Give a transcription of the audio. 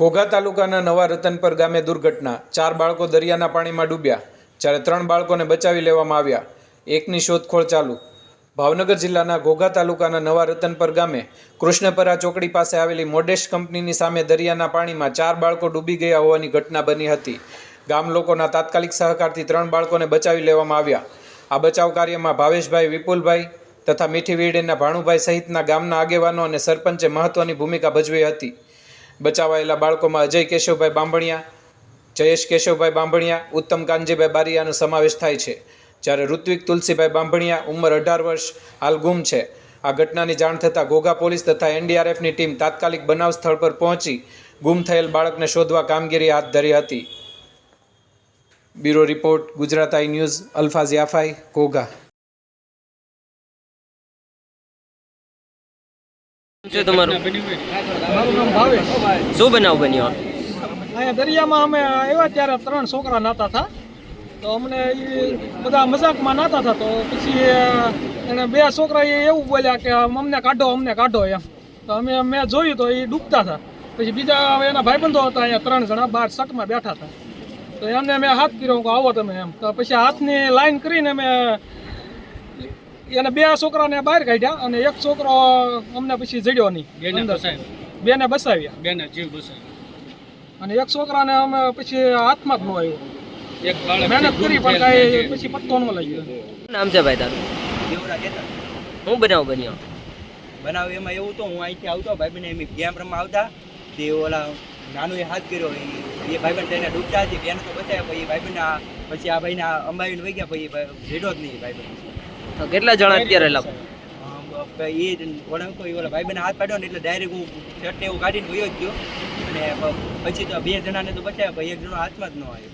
ઘોઘા તાલુકાના નવા રતનપર ગામે દુર્ઘટના. ચાર બાળકો દરિયાના પાણીમાં ડૂબ્યા. જ્યારે ત્રણ બાળકોને બચાવી લેવામાં આવ્યા. એકની શોધખોળ ચાલુ. ભાવનગર જિલ્લાના ઘોઘા તાલુકાના નવા રતનપર ગામે કૃષ્ણપરા ચોકડી પાસે આવેલી મોડેશ કંપનીની સામે દરિયાના પાણીમાં ચાર બાળકો ડૂબી ગયા હોવાની ઘટના બની હતી. ગામ લોકોના તાત્કાલિક સહકારથી ત્રણ બાળકોને બચાવી લેવામાં આવ્યા. આ બચાવ કાર્યમાં ભાવેશભાઈ વિપુલભાઈ તથા મીઠી વીડેના ભાણુભાઈ સહિતના ગામના આગેવાનો અને સરપંચે મહત્વની ભૂમિકા ભજવી હતી. બચાવાયેલા બાળકોમાં અજય કેશવભાઈ બાંભણિયા, જયેશ કેશવભાઈ બાંભણિયા, ઉત્તમ કાનજીભાઈ બારિયાનો સમાવેશ થાય છે. જ્યારે ઋત્વિક તુલસીભાઈ બાંભણિયા ઉંમર અઢાર વર્ષ, હાલ ગુમ છે. આ ઘટનાની જાણ થતાં ઘોઘા પોલીસ તથા એનડીઆરએફની ટીમ તાત્કાલિક બનાવ સ્થળ પર પહોંચી ગુમ થયેલ બાળકને શોધવા કામગીરી હાથ ધરી હતી. Bureau report, Gujarat I news, Alfaz Yafai Ghogha. શું તમારું? શું બનાવ બન્યો? અહીંયા દરિયામાં અમે આવ્યા ત્યારે ત્રણ છોકરા નાતા હતા. તો અમને એ બધા મજાકમાં નાતા હતા. તો પછી એને બે છોકરા એ એવું બોલ્યા કે અમને કાઢો અમને કાઢો એમ. તો અમે મેં જોયું તો એ ડૂબતા હતા. પછી બીજા એના ભાઈબંધો હતા અહીંયા ત્રણ જણા બાર શકમાં બેઠા હતા. તો એમને મેં હાથ કર્યો કે આવો તમે એમ. તો પછી હાથની લાઈન કરીને મેં એને બે છોકરાને બહાર કાઢ્યા અને એક છોકરો અમને પછી જડ્યો નહીં. અંદર. બેને બસાવ્યા. બેને જીવ બસાવ્યા અને એક છોકરાને અમે પછી હાથમાં જ ન આવ્યો. એક મહેનત કરી પણ કાંઈ પછી પત્તો ન લાગ્યો. નામ છે ભાઈ તારું? હું બનાવ બન્યો? બનાવ એમાં એવું તો હું અહીંથી આવતો ભાઈબંધ એમ ગેમ રમવા આવતા. તે ઓલા નાનું એ હાથ કર્યો એ ભાઈબંધ તેને ડૂબતા હતી બેન તો બચાવ્યા પછી ભાઈબંધ પછી આ ભાઈને અંબાવીને વહી ગયા પછી ભેડો જ નહીં ભાઈબંધ. કેટલા જણા અત્યારે લાગુ એ ઓળખ કોઈ ઓલા ભાઈબંધ હાથ પાડ્યો ને એટલે ડાયરેક્ટ હું શર્ટ ને એવું કાઢીને જ ગયો. અને પછી તો બે જણાને તો બચાવ્યા ભાઈ એક જણો હાથમાં જ ન આવ્યો.